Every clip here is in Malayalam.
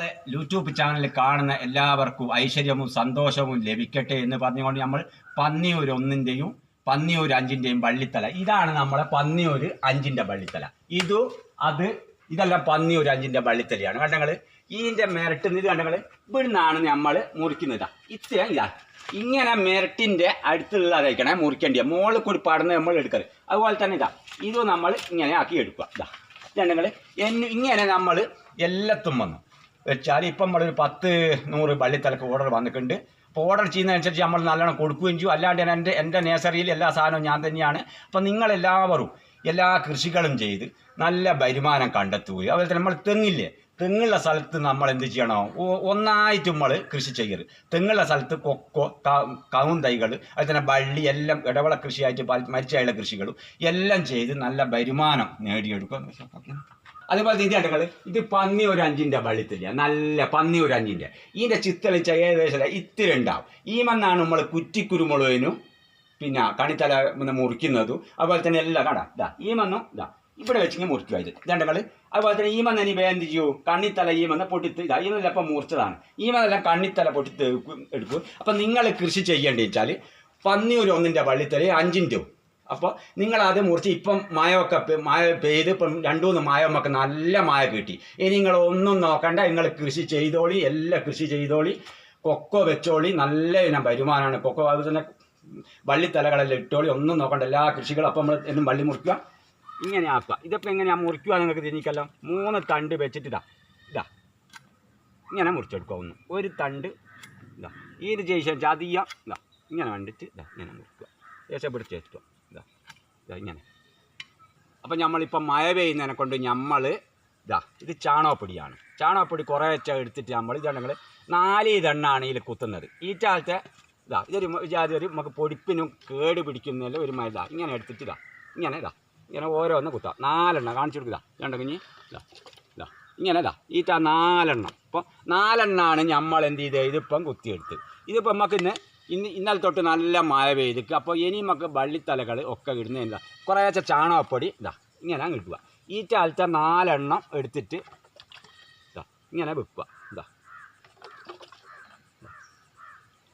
നമ്മളെ യൂട്യൂബ് ചാനൽ കാണുന്ന എല്ലാവർക്കും ഐശ്വര്യവും സന്തോഷവും ലഭിക്കട്ടെ എന്ന് പറഞ്ഞുകൊണ്ട് നമ്മൾ പന്നിയൂർ ഒന്നിന്റെയും പന്നിയൂർ അഞ്ചിന്റെയും വള്ളിത്തല. ഇതാണ് നമ്മളെ പന്നിയൂർ അഞ്ചിന്റെ വള്ളിത്തല. ഇതു അത് ഇതെല്ലാം പന്നിയൂർ അഞ്ചിന്റെ വള്ളിത്തലയാണ്. കണ്ടങ്ങൾ ഇതിന്റെ മെരട്ട് ഇത് കണ്ടങ്ങൾ ഇവിടുന്നാണ് നമ്മൾ മുറിക്കുന്നത്. ഇത്ര ഇതാ. ഇങ്ങനെ മെരട്ടിന്റെ അടുത്തുള്ളതായിക്കണേ മുറിക്കേണ്ടിയ. മുകളിൽ കൂടി പടന്ന് നമ്മൾ എടുക്കരുത് അതുപോലെ തന്നെ ഇതാ. ഇത് നമ്മൾ ഇങ്ങനെ ആക്കി എടുക്കുക. ഇതാ. ജനങ്ങൾ ഇങ്ങനെ നമ്മൾ എല്ലാത്തും വന്നു. വെച്ചാൽ ഇപ്പം നമ്മളൊരു പത്ത് നൂറ് പള്ളിത്തലക്ക് ഓർഡർ വന്നിട്ടുണ്ട്. അപ്പോൾ ഓർഡർ ചെയ്യുന്നതനുസരിച്ച് നമ്മൾ നല്ലോണം കൊടുക്കുകയും ചെയ്യും. അല്ലാണ്ട് എന്റെ എന്റെ നേഴ്സറിയിൽ എല്ലാ സാധനവും ഞാൻ തന്നെയാണ്. അപ്പം നിങ്ങളെല്ലാവരും എല്ലാ കൃഷികളും ചെയ്ത് നല്ല വരുമാനം കണ്ടെത്തുകയും അതുപോലെ തന്നെ നമ്മൾ തെങ്ങില്ലേ തെങ്ങുള്ള സ്ഥലത്ത് നമ്മൾ എന്ത് ചെയ്യണം? ഒന്നായിട്ട് നമ്മൾ കൃഷി ചെയ്യരുത്. തെങ്ങുള്ള സ്ഥലത്ത് കൊക്കോ ക- തൈകൾ അതുപോലെ തന്നെ വള്ളി എല്ലാം ഇടവള കൃഷിയായിട്ട് മരിച്ചായുള്ള കൃഷികളും എല്ലാം ചെയ്ത് നല്ല വരുമാനം നേടിയെടുക്കുക അതുപോലെ ഇത് കണ്ടങ്ങൾ ഇത് പന്നി ഒരു അഞ്ചിന്റെ വെളുത്തില്ല നല്ല പന്നി ഒരു അഞ്ചിന്റെ ഇതിന്റെ ചിത്തളിച്ച ഏകദേശം ഇത്തിരി ഉണ്ടാവും. ഈ മണ്ണാണ് നമ്മൾ കുറ്റിക്കുരുമുളകിനും പിന്നെ കണിത്തല പിന്നെ മുറിക്കുന്നതും അതുപോലെ തന്നെ എല്ലാം കടാ ഇതാ ഈ മണ്ണും ഇതാ. ഇവിടെ വെച്ചിങ്ങനെ മുറിക്കുക ഇത് കളി? അതുപോലെ തന്നെ ഈ മണ്ണ് ഇനി വേന്ത് ചെയ്യൂ? കണ്ണിത്തല ഈ മണ്ണ് പൊട്ടിത്ത് ഇതാ ഈ മണ്ണെല്ലാം ഇപ്പം മുറിച്ചതാണ് ഈ മണ്ണെല്ലാം കണ്ണിത്തല പൊട്ടിത്ത് എടുക്കും. അപ്പം നിങ്ങൾ കൃഷി ചെയ്യേണ്ടി വെച്ചാൽ പന്നി ഒരു ഒന്നിന്റെ വള്ളിത്തല അഞ്ചിന്റെയും അപ്പോൾ നിങ്ങൾ അത് മുറിച്ച് ഇപ്പം മായമൊക്കെ മായ പെയ്ത് ഇപ്പം രണ്ടു മൂന്ന് മായം നല്ല മായ കിട്ടി. ഇനി നിങ്ങൾ ഒന്നും നോക്കണ്ട നിങ്ങൾ കൃഷി ചെയ്തോളി എല്ലാം കൃഷി ചെയ്തോളി കൊക്കോ വെച്ചോളി നല്ല ഇനം വരുമാനമാണ് കൊക്കോ അത് തന്നെ വള്ളിത്തലകളെല്ലാം ഇട്ടോളി ഒന്നും നോക്കണ്ട എല്ലാ കൃഷികളും അപ്പം നമ്മൾ എന്നും വള്ളി മുറിക്കുക. ഇങ്ങനെ ആക്കുക. ഇതിപ്പോൾ എങ്ങനെയാണ് മുറിക്കുക നിങ്ങൾക്ക് തിരിക്കല്ലോ മൂന്ന് തണ്ട് വെച്ചിട്ട് ഇതാ ഇതാ. ഇങ്ങനെ മുറിച്ചെടുക്കുക ഒന്ന്. ഒരു തണ്ട് ഇതാ. ഈ ഒരു ജയിച്ച ജാതീയ ഇതാ. ഇങ്ങനെ കണ്ടിട്ട് ഇതാ ഇങ്ങനെ മുറിക്കുക. ശേഷം പിടിച്ച് വെക്കുക ഇതാ ഇതാ ഇങ്ങനെ. അപ്പം നമ്മളിപ്പം മഴ പെയ്യുന്നതിനെ കൊണ്ട് നമ്മൾ ഇതാ ഇത് ചാണകപ്പൊടിയാണ്. ചാണകപ്പൊടി കുറേശ്ശെ എടുത്തിട്ട് നമ്മൾ ഇതാണെങ്കിൽ നാല് ഇതെണ്ണാണ് ഇതിൽ കുത്തുന്നത്. ഈ ചാലത്തെ ഇതാ ഇതൊരു ജാതി ഒരു നമുക്ക് പൊടിപ്പിനും കേട് പിടിക്കുന്നതിൽ ഒരു മഴ ഇതാ ഇങ്ങനെ എടുത്തിട്ട് ഇതാ ഇങ്ങനെ ഇതാ ഇങ്ങനെ ഓരോന്ന് കുത്താം. നാലെണ്ണം കാണിച്ചു കൊടുക്കുക രണ്ടു കുഞ്ഞി ഇതാ ഇതാ ഇങ്ങനെ ഇതാ ഈറ്റ നാലെണ്ണം. അപ്പോൾ നാലെണ്ണമാണ് നമ്മൾ എന്ത് ചെയ്തത് ഇതിപ്പം കുത്തിയെടുത്ത്. ഇതിപ്പം നമുക്ക് ഇന്ന് ഇന്ന് ഇന്നലെ തൊട്ട് നല്ല മഴ പെയ്തിക്ക്. അപ്പോൾ ഇനി നമുക്ക് വള്ളിത്തലകൾ ഒക്കെ ഇടുന്ന കുറേ കുറേശ്ശെ ചാണകപ്പൊടി ഇതാ ഇങ്ങനെ കിട്ടുക ഈ ചാലത്തെ നാലെണ്ണം എടുത്തിട്ട് ഇതാ ഇങ്ങനെ വെക്കുക. ഇതാ.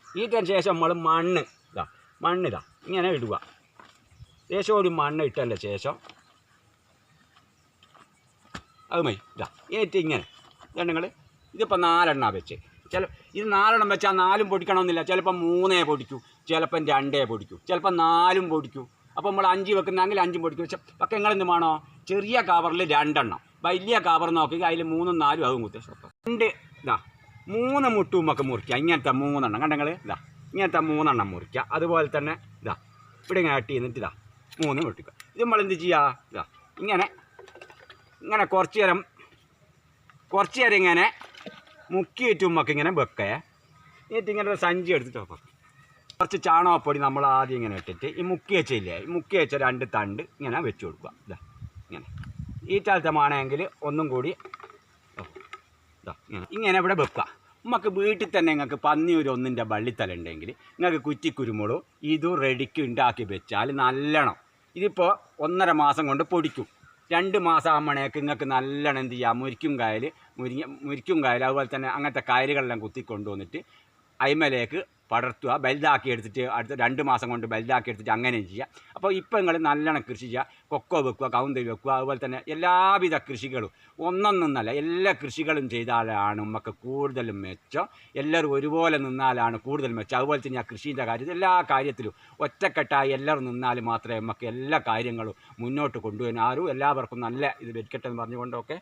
ഈറ്റന് ശേഷം നമ്മൾ മണ്ണ് ഇതാ മണ്ണ് ഇതാ ഇങ്ങനെ ഇടുക. ശേഷം ഒരു മണ്ണ് ഇട്ടതിന്റെ ശേഷം അത് മതി. ഇതാ ഏറ്റ് ഇങ്ങനെ. നിങ്ങൾ ഇതിപ്പോൾ നാലെണ്ണ വെച്ച്. ചില ഇത് നാലെണ്ണം വെച്ചാൽ നാലും പൊടിക്കണമെന്നില്ല. ചിലപ്പോൾ മൂന്നേ പൊടിക്കൂ. ചിലപ്പം രണ്ടേ പൊടിക്കൂ. ചിലപ്പം നാലും പൊടിക്കൂ. അപ്പോൾ നമ്മൾ അഞ്ച് വെക്കുന്നെങ്കിൽ അഞ്ചും പൊടിക്കും. പക്ഷെ നിങ്ങൾ എന്ത് വേണോ ചെറിയ കവറിൽ രണ്ടെണ്ണം. വലിയ കവർ നോക്കി അതിൽ മൂന്നും നാലും ആകും കുത്തി. രണ്ട് ഇതാ മൂന്ന് മുട്ടും ഒക്കെ മുറിക്കുക. ഇങ്ങനത്തെ മൂന്നെണ്ണം. കണ്ടങ്ങൾ ഇതാ ഇങ്ങനത്തെ മൂന്നെണ്ണം മുറിക്കുക. അതുപോലെ തന്നെ ഇതാ ഇവിടെ കട്ടി എന്നിട്ട് ഇതാ മൂന്ന് മുട്ടിക്കുക. ഇത് നമ്മൾ എന്ത് ചെയ്യുക ഇതാ ഇങ്ങനെ ഇങ്ങനെ കുറച്ച് നേരം കുറച്ച് നേരം ഇങ്ങനെ മുക്കിയിട്ട് ഉമ്മക്ക് ഇങ്ങനെ വെക്കേ. എന്നിട്ട് ഇങ്ങനെ ഒരു സഞ്ചി എടുത്തിട്ട് വെക്കാം. കുറച്ച് ചാണകപ്പൊടി നമ്മൾ ആദ്യം ഇങ്ങനെ ഇട്ടിട്ട് ഈ മുക്കി വെച്ചില്ലേ ഈ മുക്കി വെച്ച രണ്ട് തണ്ട് ഇങ്ങനെ വെച്ച് കൊടുക്കുക. ഇതാ ഇങ്ങനെ. ഈ കാലത്തെ മാണെങ്കിൽ ഒന്നും കൂടി ഇതാ ഇങ്ങനെ. ഇങ്ങനെ ഇവിടെ വെക്കുക. നമുക്ക് വീട്ടിൽ തന്നെ നിങ്ങൾക്ക് പന്നിയൊരു ഒന്നിന്റെ വള്ളിത്തല ഉണ്ടെങ്കിൽ നിങ്ങൾക്ക് കുറ്റിക്കുരുമുളകും ഇതും റെഡിക്ക് ഉണ്ടാക്കി വെച്ചാൽ നല്ലോണം. ഇതിപ്പോൾ ഒന്നര മാസം കൊണ്ട് പൊടിക്കും. രണ്ട് മാസം നിങ്ങൾക്ക് നല്ലോണം എന്ത് ചെയ്യാം? മുരിക്കും കായൽ മുരിങ്ങ മുരിക്കും കായൽ അതുപോലെ തന്നെ അങ്ങനത്തെ കായലുകളെല്ലാം കുത്തി കൊണ്ടുവന്നിട്ട് അയിമലേക്ക് പടർത്തുക വലുതാക്കി എടുത്തിട്ട് അടുത്ത രണ്ട് മാസം കൊണ്ട് വലുതാക്കി എടുത്തിട്ട് അങ്ങനെ ചെയ്യുക. അപ്പോൾ ഇപ്പോൾ നിങ്ങൾ നല്ലോണം കൃഷി ചെയ്യുക കൊക്കോ വെക്കുക കൗന്തി വെക്കുക അതുപോലെ തന്നെ എല്ലാവിധ കൃഷികളും. ഒന്നൊന്നല്ല എല്ലാ കൃഷികളും ചെയ്താലാണ് നമുക്ക് കൂടുതലും മെച്ചം. എല്ലാവരും ഒരുപോലെ നിന്നാലാണ് കൂടുതൽ മെച്ചം. അതുപോലെ തന്നെ ആ കൃഷിയുടെ കാര്യത്തിൽ എല്ലാ കാര്യത്തിലും ഒറ്റക്കെട്ടായി എല്ലാവരും നിന്നാൽ മാത്രമേ നമുക്ക് എല്ലാ കാര്യങ്ങളും മുന്നോട്ട് കൊണ്ടുപോകാൻ ആരും. എല്ലാവർക്കും നല്ല ഇത് വെക്കട്ടെ എന്ന് പറഞ്ഞുകൊണ്ടൊക്കെ